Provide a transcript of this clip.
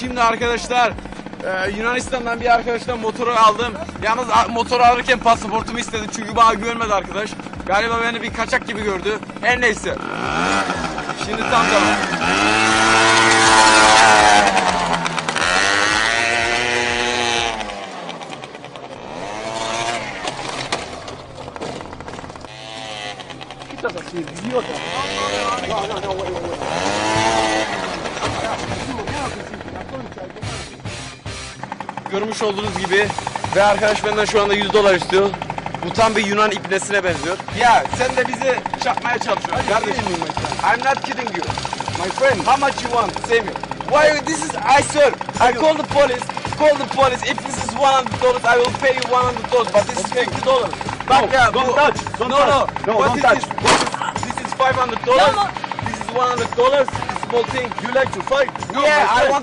Şimdi arkadaşlar e, Yunanistan'dan bir arkadaştan motoru aldım. Yalnız motoru alırken pasaportumu istedi çünkü bana güvenmedi arkadaş. Galiba beni bir kaçak gibi gördü. Her neyse. Şimdi tam zaman. Görmüş olduğunuz gibi ve arkadaş benden şu anda 100 dolar istiyor. Bu tam bir Yunan ibnesine benziyor. Ya sen de bizi çakmaya çalışıyorsun kardeşim. I'm not kidding you. My friend, how much you want? Say me. Why this is I sir. I call the police. Call the police. If this is 100 dollars, I will pay you 100 dollars. But this is 50 dollars. Bak ya, don't bu- touch, don't no, touch. no, No, What don't is touch. This? This is 500 dollars. This is 100 dollars. Small thing. You like to fight? Yeah, I want